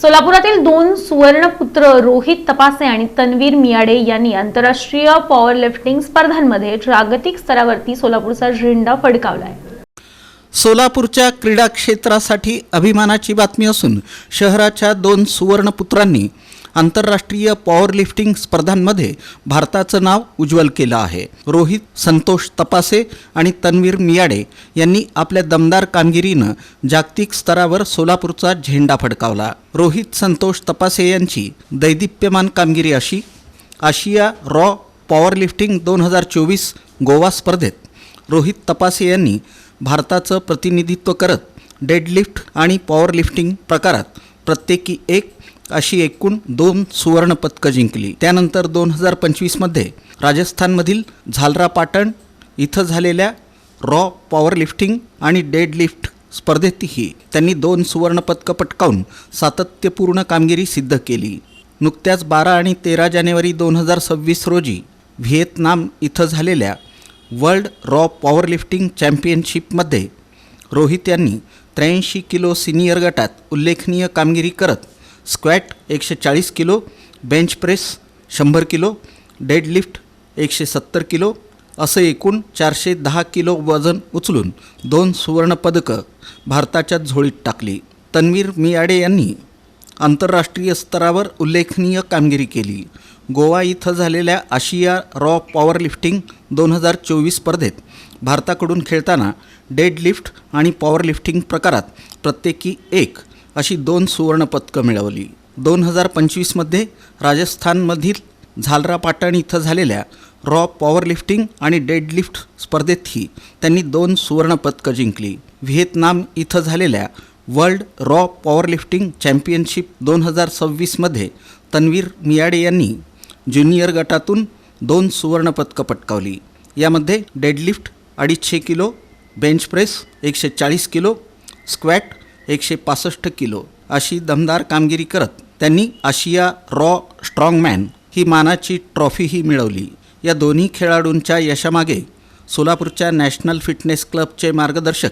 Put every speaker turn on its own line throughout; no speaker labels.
सोलापुरातील दोन सुवर्णपुत्र रोहित तपासे आणि तन्वीर मियाडे यांनी आंतरराष्ट्रीय पॉवर लिफ्टिंग स्पर्धांमध्ये जागतिक स्तरावरती सोलापूरचा झेंडा फडकावलाय.
सोलापूरच्या क्रीडा क्षेत्रासाठी अभिमानाची बातमी असून शहराच्या दोन सुवर्णपुत्रांनी आंतरराष्ट्रीय पॉवर लिफ्टिंग स्पर्धांमध्ये भारताचं नाव उज्ज्वल केलं आहे. रोहित संतोष तपासे आणि तन्वीर मियाडे यांनी आपल्या दमदार कामगिरीनं जागतिक स्तरावर सोलापूरचा झेंडा फडकावला. रोहित संतोष तपासे यांची दैदिप्यमान कामगिरी अशी आशिया रॉ पॉवर लिफ्टिंग दोन हजार चोवीस गोवा स्पर्धेत रोहित तपासे यांनी भारताचं प्रतिनिधित्व करत डेडलिफ्ट आणि पॉवर लिफ्टिंग प्रकारात प्रत्येकी एक अशी एकूण दोन सुवर्णपदकं जिंकली. त्यानंतर दोन हजार पंचवीसमध्ये राजस्थानमधील झालरा पाटण इथं झालेल्या रॉ पॉवर लिफ्टिंग आणि डेडलिफ्ट स्पर्धेतही त्यांनी दोन सुवर्णपदकं पटकावून सातत्यपूर्ण कामगिरी सिद्ध केली. नुकत्याच बारा आणि तेरा जानेवारी दोन हजार सव्वीस रोजी व्हिएतनाम इथं झालेल्या वर्ल्ड रॉ पॉवर लिफ्टिंग चॅम्पियनशिपमध्ये रोहित यांनी त्र्याऐंशी किलो सिनियर गटात उल्लेखनीय कामगिरी करत स्क्वॅट एकशे चाळीस किलो बेंच प्रेस शंभर किलो डेडलिफ्ट एकशे सत्तर किलो असं एकूण चारशे दहा किलो वजन उचलून दोन सुवर्णपदकं भारताच्या झोळीत टाकली. तन्वीर मियाडे यांनी आंतरराष्ट्रीय स्तरावर उल्लेखनीय कामगिरी केली. गोवा इथं झालेल्या आशिया रॉ पॉवर लिफ्टिंग दोन हजार चोवीस स्पर्धेत भारताकडून खेळताना डेडलिफ्ट आणि पॉवर लिफ्टिंग प्रकारात प्रत्येकी एक अशी दोन सुवर्णपदकं मिळवली. दोन हजार पंचवीसमध्ये राजस्थानमधील झालरा पाटण इथं झालेल्या रॉ पॉवर लिफ्टिंग आणि डेडलिफ्ट स्पर्धेतही त्यांनी दोन सुवर्णपदकं जिंकली. व्हिएतनाम इथं झालेल्या world raw power lifting championship दोन हजार सव्वीसमध्ये तन्वीर मियाडे यांनी ज्युनियर गटातून दोन सुवर्णपदकं पटकावली. यामध्ये डेडलिफ्ट अडीचशे किलो बेंच प्रेस एकशे चाळीस किलो स्क्वॅट एकशे पासष्ट किलो अशी दमदार कामगिरी करत त्यांनी आशिया रॉ स्ट्रॉंगमॅन ही मानाची ट्रॉफीही मिळवली. या दोन्ही खेळाडूंच्या यशामागे सोलापूरच्या नॅशनल फिटनेस क्लबचे मार्गदर्शक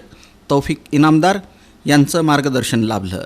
तौफिक इनामदार यांचं मार्गदर्शन लाभलं.